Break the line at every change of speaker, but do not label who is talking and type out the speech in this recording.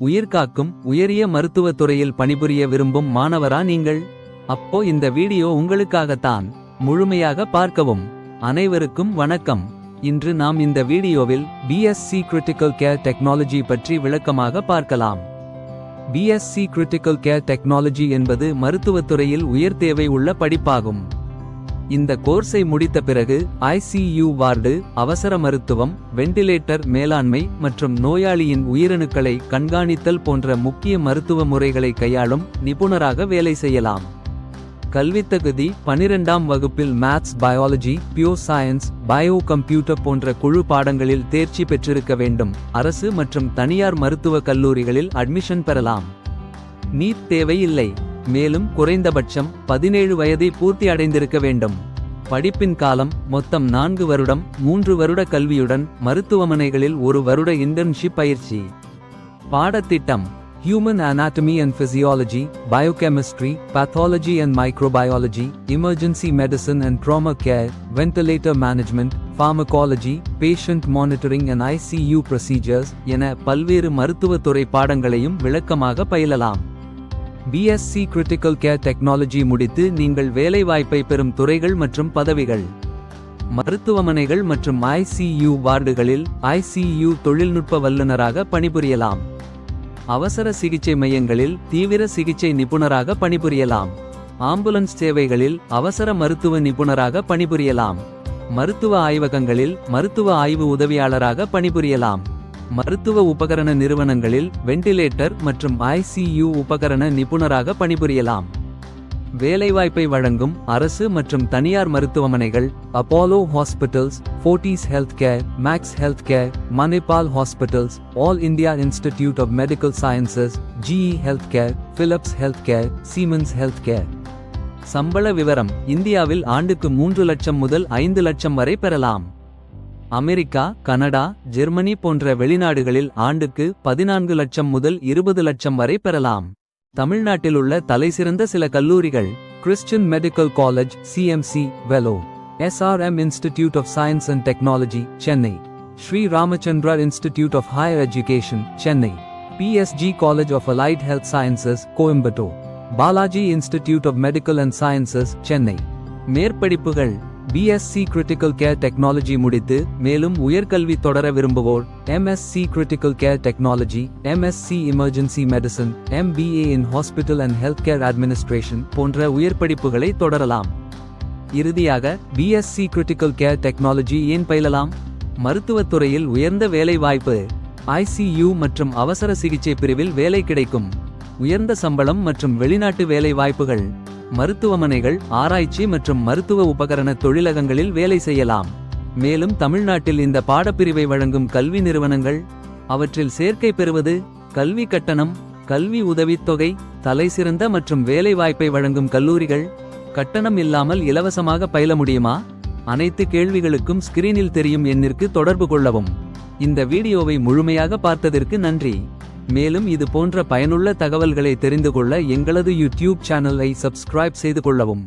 உயிர்காக்கும் உயரிய மருத்துவத் துறையில் பணிபுரிய விரும்பும் மாணவரா நீங்கள்? அப்போ இந்த வீடியோ உங்களுக்காகத்தான். முழுமையாக பார்க்கவும். அனைவருக்கும் வணக்கம். இன்று நாம் இந்த வீடியோவில் பிஎஸ்சி கிரிட்டிக்கல் கேர் டெக்னாலஜி பற்றி விளக்கமாக பார்க்கலாம். பிஎஸ்சி கிரிட்டிக்கல் கேர் டெக்னாலஜி என்பது மருத்துவத் துறையில் உயர் தேவை உள்ள படிப்பாகும். இந்த கோர்ஸை முடித்த பிறகு ஐசியு வார்டு அவசர மருத்துவம் வெண்டிலேட்டர் மேலாண்மை மற்றும் நோயாளியின் உயிரணுக்களை கண்காணித்தல் போன்ற முக்கிய மருத்துவ முறைகளை கையாளும் நிபுணராக வேலை செய்யலாம். கல்வித்தகுதி பனிரெண்டாம் வகுப்பில் maths biology pure science bio computer போன்ற குழு பாடங்களில் தேர்ச்சி பெற்றிருக்க வேண்டும். அரசு மற்றும் தனியார் மருத்துவக் கல்லூரிகளில் அட்மிஷன் பெறலாம். நீட் தேவையில்லை மேலும் குறைந்தபட்சம் பதினேழு வயதை பூர்த்தி அடைந்திருக்க வேண்டும் படிப்பின் காலம் மொத்தம் நான்கு வருடம் மூன்று வருட கல்வியுடன் மருத்துவமனைகளில் ஒரு வருட இன்டர்ன்ஷிப் பயிற்சி பாடத்திட்டம் human anatomy and physiology biochemistry pathology and microbiology emergency medicine and trauma care ventilator management pharmacology patient monitoring and ICU procedures என பல்வேறு மருத்துவத்துறை பாடங்களையும் விளக்கமாக பயிலலாம் பிஎஸ்சி கிரிட்டிக்கல் கேர் டெக்னாலஜி முடித்து நீங்கள் வேலைவாய்ப்பை பெறும் துறைகள் மற்றும் பதவிகள். மருத்துவமனைகள் மற்றும் ஐசியு வார்டுகளில் ஐசியு தொழில்நுட்ப வல்லுநராக பணிபுரியலாம். அவசர சிகிச்சை மையங்களில் தீவிர சிகிச்சை நிபுணராக பணிபுரியலாம். ஆம்புலன்ஸ் சேவைகளில் அவசர மருத்துவ நிபுணராக பணிபுரியலாம். மருத்துவ ஆய்வகங்களில் மருத்துவ ஆய்வு உதவியாளராக பணிபுரியலாம். மருத்துவ உபகரண நிறுவனங்களில் வெண்டிலேட்டர் மற்றும் ஐசியு உபகரண நிபுணராக பணிபுரியலாம். வேலைவாய்ப்பை வழங்கும் அரசு மற்றும் தனியார் மருத்துவமனைகள் Apollo hospitals Fortis health care Max health care Manipal hospitals All India Institute of Medical Sciences GE health care Philips health care Siemens health care சம்பள விவரம் இந்தியாவில் ஆண்டுக்கு மூன்று லட்சம் முதல் ஐந்து லட்சம் வரை பெறலாம். அமெரிக்கா கனடா ஜெர்மனி போன்ற வெளிநாடுகளில் ஆண்டுக்கு பதினான்கு லட்சம் முதல் இருபது லட்சம் வரை பெறலாம். தமிழ்நாட்டில் உள்ள தலைசிறந்த சில கல்லூரிகள் Christian Medical College CMC Vellore SRM Institute of Science and Technology Chennai Sri Ramachandra Institute of Higher Education Chennai PSG College of Allied Health Sciences Coimbatore Balaji Institute of Medical and Sciences Chennai. மேற்படிப்புகள் BSc critical care technology முடித்து மேலும் உயர்கல்வி தொடர விரும்புவோர் MSc critical care technology MSc emergency medicine MBA in hospital and health care administration போன்ற உயர்படிப்புகளை தொடரலாம். இறுதியாக BSc critical care technology ஏன் பயிலலாம்? மருத்துவத் துறையில் உயர்ந்த வேலை வாய்ப்பு ஐசியூ மற்றும் அவசர சிகிச்சை பிரிவில் வேலை கிடைக்கும். உயர்ந்த சம்பளம் மற்றும் வெளிநாட்டு வேலை வாய்ப்புகள் மருத்துவமனைகள் ஆராய்ச்சி மற்றும் மருத்துவ உபகரண தொழிலகங்களில் வேலை செய்யலாம். மேலும் தமிழ்நாட்டில் இந்த பாடப்பிரிவை வழங்கும் கல்வி நிறுவனங்கள் அவற்றில் சேர்க்கை பெறுவது கல்வி கட்டணம் கல்வி உதவித்தொகை தலைசிறந்த மற்றும் வேலைவாய்ப்பை வழங்கும் கல்லூரிகள் கட்டணம் இல்லாமல் இலவசமாக பயில முடியுமா? அனைத்து கேள்விகளுக்கும் ஸ்கிரீனில் தெரியும் எண்ணிற்கு தொடர்பு கொள்ளவும். இந்த வீடியோவை முழுமையாக பார்த்ததற்கு நன்றி. மேலும் இது போன்ற பயனுள்ள தகவல்களை தெரிந்து கொள்ள எங்களது யூடியூப் சேனலை சப்ஸ்கிரைப் செய்து கொள்ளவும்.